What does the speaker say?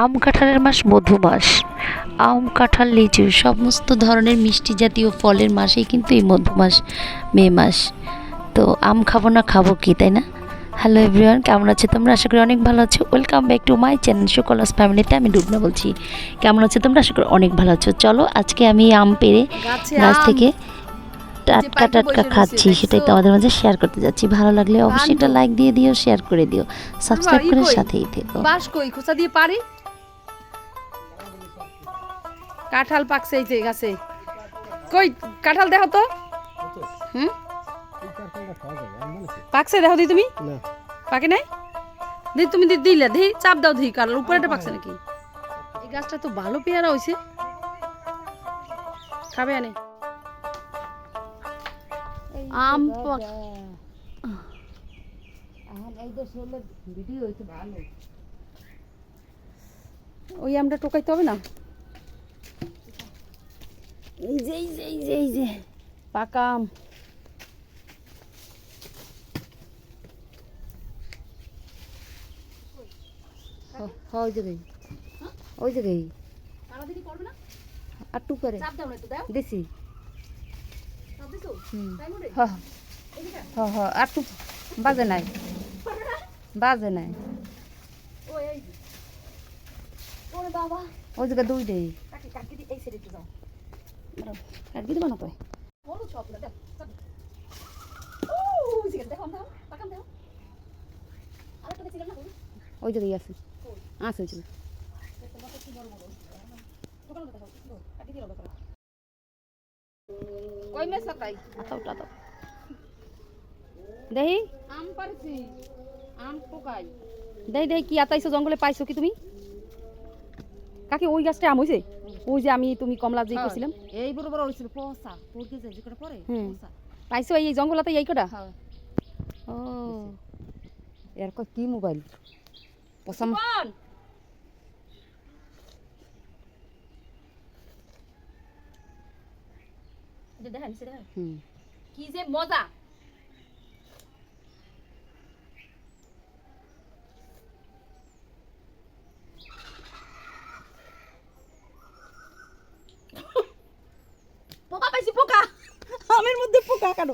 আম কাঁঠালের মাস মধু মাস। আম কাঁঠাল লিচু সমস্ত ধরনের মিষ্টি জাতীয় ফলের মাসেই কিন্তু এই মধু মাস মে মাস। তো আম খাব না খাব কি তাই না? হ্যালো এভরিওয়ান কেমন আছো তোমরা? আশা করি অনেক ভালো আছো। Welcome back to my channel সুকলাস ফ্যামিলিতে আমি ডুবনা বলছি। কেমন আছো তোমরা? আশা করি অনেক ভালো আছো। চলো আজকে আমি আম পেরে গাছ থেকে টাটকা টাটকা খাচ্ছি সেটাই? তোমাদের মাঝে শেয়ার করতে যাচ্ছি। ভালো লাগলে অবশ্যই কাণ্ড। লাইক দিয়ে দিও শেয়ার করে দিও। সাবস্ক্রাইব করে সাথেই থেকো। বাস কই? খোসা দিয়ে পারি কাঁঠাল পাকছে এই যে গাছে। কই কাঁঠাল দেখো তো। হুম? পাকছে দেখো দি তুমি। না। পাকে নাই? দি তুমি দি দিলে দি চাপ দাও দি কাঁঠাল উপরেটা পাকছে নাকি। এই গাছটা তো ভালো পেয়ারা হইছে। খাবে আনে। আম পাক- ওই আমটা টোকাইতে হবে না? এই যে এই যে এই যে এই যে পাকা আম হ- হ, ওই জায়গায় ওই জায়গায় আর টু করে দিছি হ হ হ আর টু বাজে নাই বাজে নাই ওই জায়গায় দুই দেই কাটকি দেবো না তো ওই আছে। আছে দাও দেহি? আম পারছি। আম টোকাই দেই দেই কি আতাইছো জঙ্গলে পাইছো কি তুমি? কাকে ওই গাছটা আম হইছে? ওই যে আমি তুমি কমলা যে করছিলাম। এই বড় বড় হইছিল পচা পড়কে যায় যেটা পরে। পচা। পাইছো এই জঙ্গলাতে এই কটা? হ্যাঁ। ও। এর কি মোবাইল? পসাম কোন দেখেন সেটা কি যে মজা! পোকা